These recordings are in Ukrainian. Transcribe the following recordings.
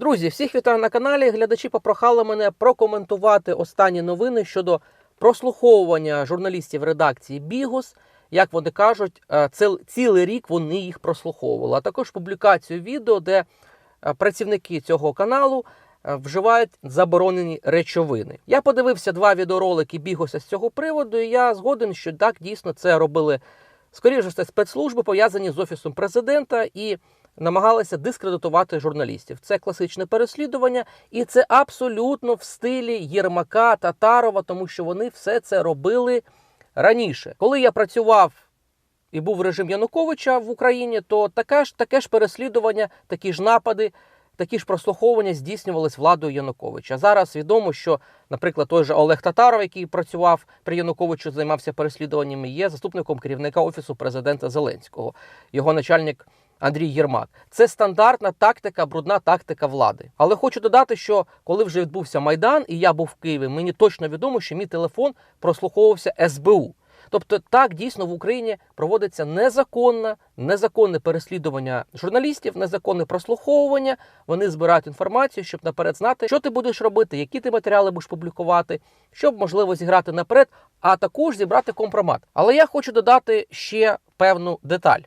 Друзі, всіх вітаю на каналі. Глядачі попрохали мене прокоментувати останні новини щодо прослуховування журналістів редакції Бігус. Як вони кажуть, е, цілий рік вони їх прослуховували. А також публікацію відео, де е, працівники цього каналу е, вживають заборонені речовини. Я подивився два відеоролики Бігуса з цього приводу, і я згоден, що так дійсно це робили скоріше все спецслужби, пов'язані з офісом президента і намагалися дискредитувати журналістів. Це класичне переслідування, і це абсолютно в стилі Єрмака Татарова, тому що вони все це робили раніше. Коли я працював і був режим Януковича в Україні, то таке ж таке ж переслідування, такі ж напади. Такі ж прослуховування здійснювались владою Януковича. Зараз відомо, що, наприклад, той же Олег Татаров, який працював при Януковичу, займався переслідуваннями, є заступником керівника офісу президента Зеленського, його начальник Андрій Єрмак. Це стандартна тактика, брудна тактика влади. Але хочу додати, що коли вже відбувся майдан, і я був в Києві, мені точно відомо, що мій телефон прослуховувався СБУ. Тобто, так дійсно в Україні проводиться незаконне, незаконне переслідування журналістів, незаконне прослуховування. Вони збирають інформацію, щоб наперед знати, що ти будеш робити, які ти матеріали будеш публікувати, щоб можливо зіграти наперед, а також зібрати компромат. Але я хочу додати ще певну деталь.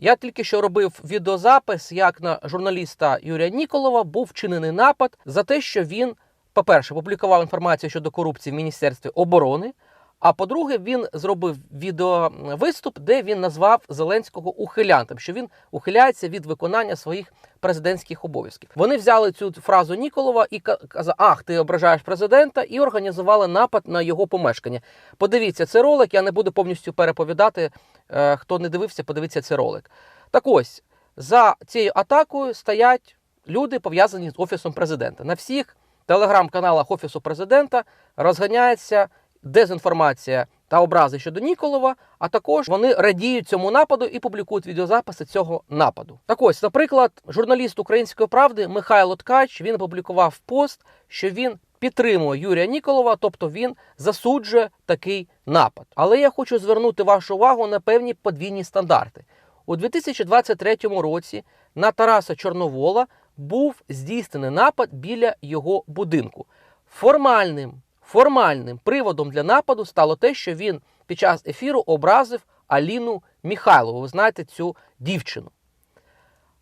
Я тільки що робив відеозапис, як на журналіста Юрія Ніколова був вчинений напад за те, що він, по-перше, публікував інформацію щодо корупції в Міністерстві оборони. А по-друге, він зробив відеовиступ, де він назвав Зеленського ухилянтом, що він ухиляється від виконання своїх президентських обов'язків. Вони взяли цю фразу Ніколова і ка- казали, ах, ти ображаєш президента, і організували напад на його помешкання. Подивіться цей ролик, я не буду повністю переповідати. Е, Хто не дивився, подивіться цей ролик. Так ось за цією атакою стоять люди, пов'язані з офісом президента. На всіх телеграм-каналах офісу президента розганяється дезінформація та образи щодо Ніколова, а також вони радіють цьому нападу і публікують відеозаписи цього нападу. Так ось, наприклад, журналіст Української правди Михайло Ткач він опублікував пост, що він підтримує Юрія Ніколова, тобто він засуджує такий напад. Але я хочу звернути вашу увагу на певні подвійні стандарти. У 2023 році на Тараса Чорновола був здійснений напад біля його будинку. Формальним, формальним приводом для нападу стало те, що він під час ефіру образив Аліну Міхайлову. Ви знаєте цю дівчину.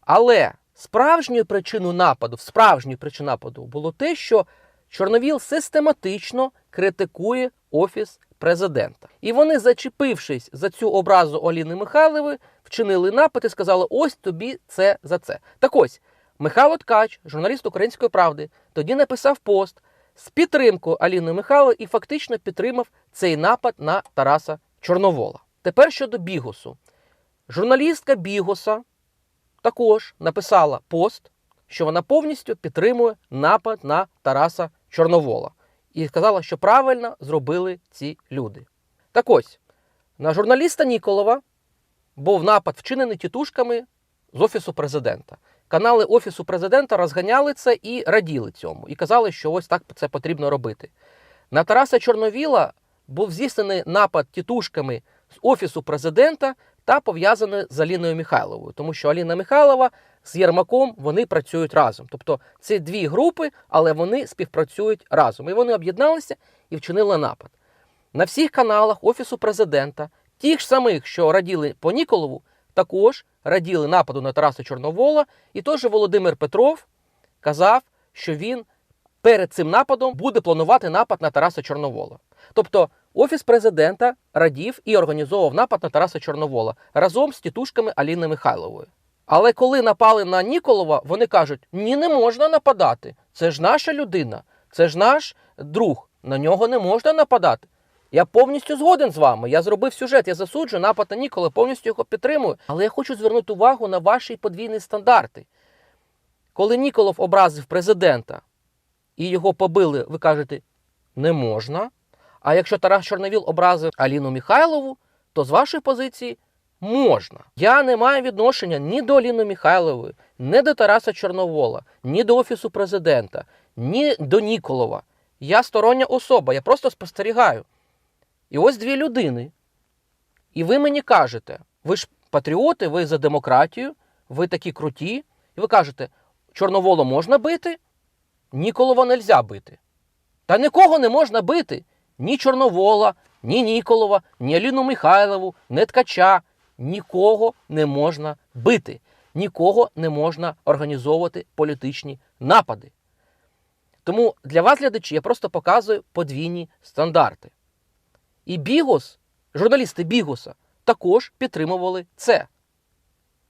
Але справжньою причиною нападу, справжньою причиною нападу було те, що Чорновіл систематично критикує офіс президента. І вони, зачепившись за цю образу Оліни Михайлової, вчинили напад і сказали: ось тобі це за це. Так ось Михайло Ткач, журналіст Української правди, тоді написав пост з підтримкою Аліни Михайлової і фактично підтримав цей напад на Тараса Чорновола. Тепер щодо Бігусу. Журналістка Бігуса також написала пост, що вона повністю підтримує напад на Тараса Чорновола. І сказала, що правильно зробили ці люди. Так ось, на журналіста Ніколова був напад вчинений тітушками з Офісу президента. Канали Офісу президента розганяли це і раділи цьому, і казали, що ось так це потрібно робити. На Тараса Чорновіла був здійснений напад тітушками з Офісу президента та пов'язаний з Аліною Михайловою, тому що Аліна Михайлова з Єрмаком вони працюють разом. Тобто це дві групи, але вони співпрацюють разом. І вони об'єдналися і вчинили напад. На всіх каналах Офісу президента, тих ж самих, що раділи по Ніколову, також раділи нападу на Тараса Чорновола. І же Володимир Петров казав, що він перед цим нападом буде планувати напад на Тараса Чорновола. Тобто Офіс президента радів і організовував напад на Тараса Чорновола разом з тітушками Аліни Михайлової. Але коли напали на Ніколова, вони кажуть: ні, не можна нападати. Це ж наша людина, це ж наш друг. На нього не можна нападати. Я повністю згоден з вами. Я зробив сюжет, я засуджую напад на Нікола, повністю його підтримую. Але я хочу звернути увагу на ваші подвійні стандарти. Коли Ніколов образив президента і його побили, ви кажете, не можна. А якщо Тарас Чорновіл образив Аліну Михайлову, то з вашої позиції можна. Я не маю відношення ні до Аліни Михайлової, ні до Тараса Чорновола, ні до Офісу президента, ні до Ніколова. Я стороння особа, я просто спостерігаю. І ось дві людини. І ви мені кажете, ви ж патріоти, ви за демократію, ви такі круті. І ви кажете, Чорноволу можна бити, Ніколова нельзя бити. Та нікого не можна бити. Ні Чорновола, ні Ніколова, ні Аліну Михайлову, ні Ткача. Нікого не можна бити. Нікого не можна організовувати політичні напади. Тому для вас, глядачі, я просто показую подвійні стандарти. І Бігос, журналісти Бігоса, також підтримували це.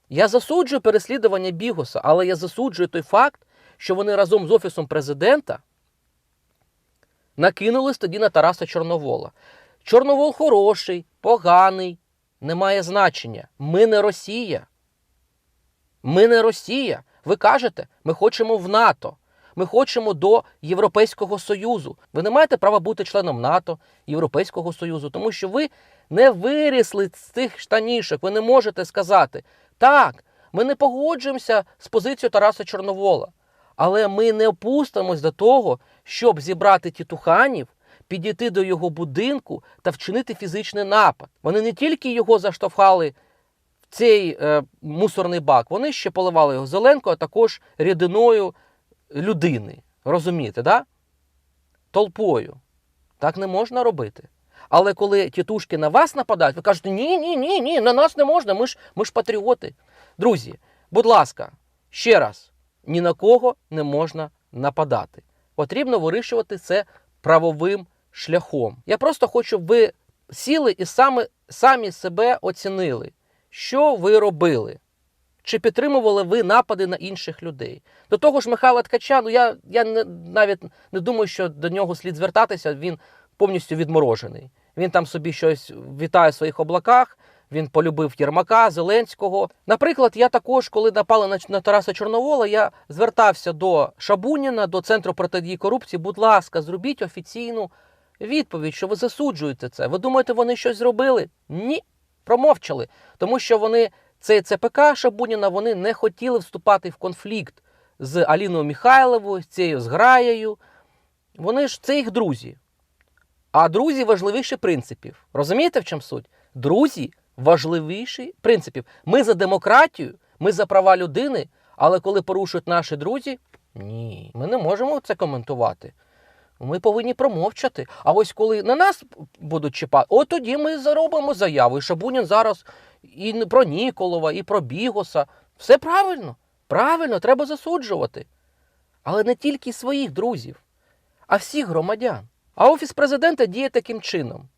Я засуджую переслідування Бігоса, але я засуджую той факт, що вони разом з Офісом президента накинулись тоді на Тараса Чорновола. Чорновол хороший, поганий, не має значення. Ми не Росія. Ми не Росія. Ви кажете, ми хочемо в НАТО. Ми хочемо до Європейського Союзу. Ви не маєте права бути членом НАТО, Європейського Союзу, тому що ви не вирісли з тих штанішок. Ви не можете сказати, так, ми не погоджуємося з позицією Тараса Чорновола, але ми не опустимось до того, щоб зібрати тітуханів, підійти до його будинку та вчинити фізичний напад. Вони не тільки його заштовхали в цей е, мусорний бак, вони ще поливали його зеленкою, а також рідиною людини. Розумієте, да? Толпою. Так не можна робити. Але коли тітушки на вас нападають, ви кажете, ні, ні, ні, ні, на нас не можна, ми ж, ми ж патріоти. Друзі, будь ласка, ще раз, ні на кого не можна нападати. Потрібно вирішувати це правовим шляхом. Я просто хочу, щоб ви сіли і самі, самі себе оцінили, що ви робили. Чи підтримували ви напади на інших людей? До того ж, Михайла Ткача, ну я, я не, навіть не думаю, що до нього слід звертатися, він повністю відморожений. Він там собі щось вітає в своїх облаках, він полюбив Єрмака, Зеленського. Наприклад, я також, коли напали на, на Тараса Чорновола, я звертався до Шабуніна, до Центру протидії корупції. Будь ласка, зробіть офіційну відповідь, що ви засуджуєте це. Ви думаєте, вони щось зробили? Ні, промовчали. Тому що вони, цей ЦПК Шабуніна, вони не хотіли вступати в конфлікт з Аліною Михайловою, з цією зграєю. Вони ж це їх друзі. А друзі важливіше принципів. Розумієте, в чому суть? Друзі важливіші принципів. Ми за демократію, ми за права людини, але коли порушують наші друзі, ні, ми не можемо це коментувати. Ми повинні промовчати. А ось коли на нас будуть чіпати, от тоді ми заробимо заяву. І Шабунін зараз і про Ніколова, і про Бігоса. Все правильно. Правильно, треба засуджувати. Але не тільки своїх друзів, а всіх громадян. А Офіс президента діє таким чином.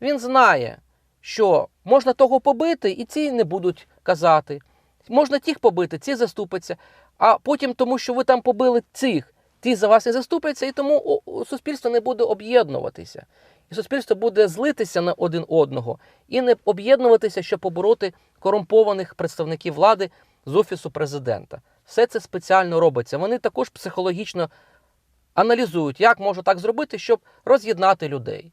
Він знає, що можна того побити, і ці не будуть казати. Можна тих побити, ці заступяться. А потім, тому що ви там побили цих, ті за вас не заступляться, і тому суспільство не буде об'єднуватися. І суспільство буде злитися на один одного і не об'єднуватися, щоб побороти корумпованих представників влади з офісу президента. Все це спеціально робиться. Вони також психологічно аналізують, як можу так зробити, щоб роз'єднати людей.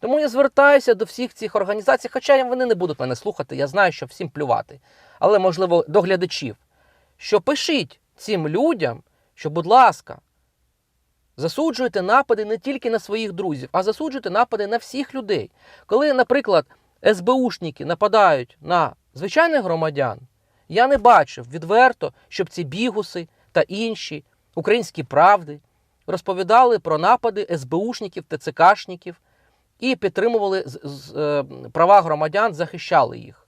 Тому я звертаюся до всіх цих організацій, хоча вони не будуть мене слухати, я знаю, що всім плювати. Але, можливо, до глядачів, що пишіть цим людям, що, будь ласка, засуджуйте напади не тільки на своїх друзів, а засуджуйте напади на всіх людей. Коли, наприклад, СБУшники нападають на звичайних громадян, я не бачив відверто, щоб ці бігуси та інші українські правди розповідали про напади СБУшників, ТЦКшників і підтримували е, права громадян, захищали їх.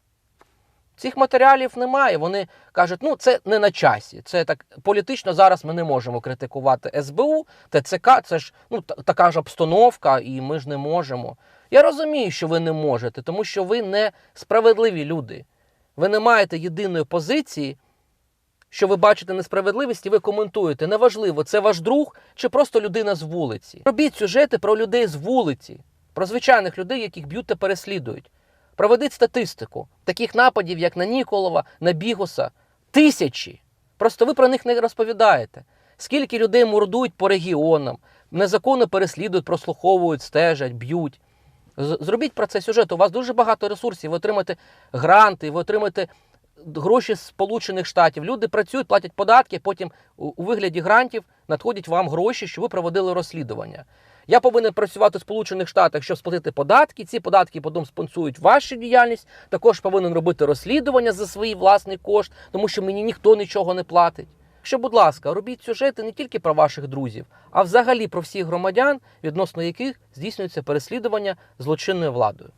Цих матеріалів немає. Вони кажуть, ну це не на часі. Це так політично зараз ми не можемо критикувати СБУ, ТЦК. Це ж ну та- така ж обстановка, і ми ж не можемо. Я розумію, що ви не можете, тому що ви не справедливі люди. Ви не маєте єдиної позиції, що ви бачите несправедливість і ви коментуєте. Неважливо, це ваш друг чи просто людина з вулиці. Робіть сюжети про людей з вулиці, про звичайних людей, яких б'ють та переслідують. Проведіть статистику таких нападів, як на Ніколова, на Бігуса, тисячі. Просто ви про них не розповідаєте. Скільки людей мордують по регіонам, незаконно переслідують, прослуховують, стежать, б'ють. Зробіть про це сюжет. У вас дуже багато ресурсів. Ви отримаєте гранти, ви отримаєте гроші з Сполучених Штатів. Люди працюють, платять податки, потім у вигляді грантів надходять вам гроші, що ви проводили розслідування. Я повинен працювати в Сполучених Штатах, щоб сплатити податки. Ці податки потім спонсують вашу діяльність. Також повинен робити розслідування за свій власний кошт, тому що мені ніхто нічого не платить. що, будь ласка, робіть сюжети не тільки про ваших друзів, а взагалі про всіх громадян, відносно яких здійснюється переслідування злочинною владою.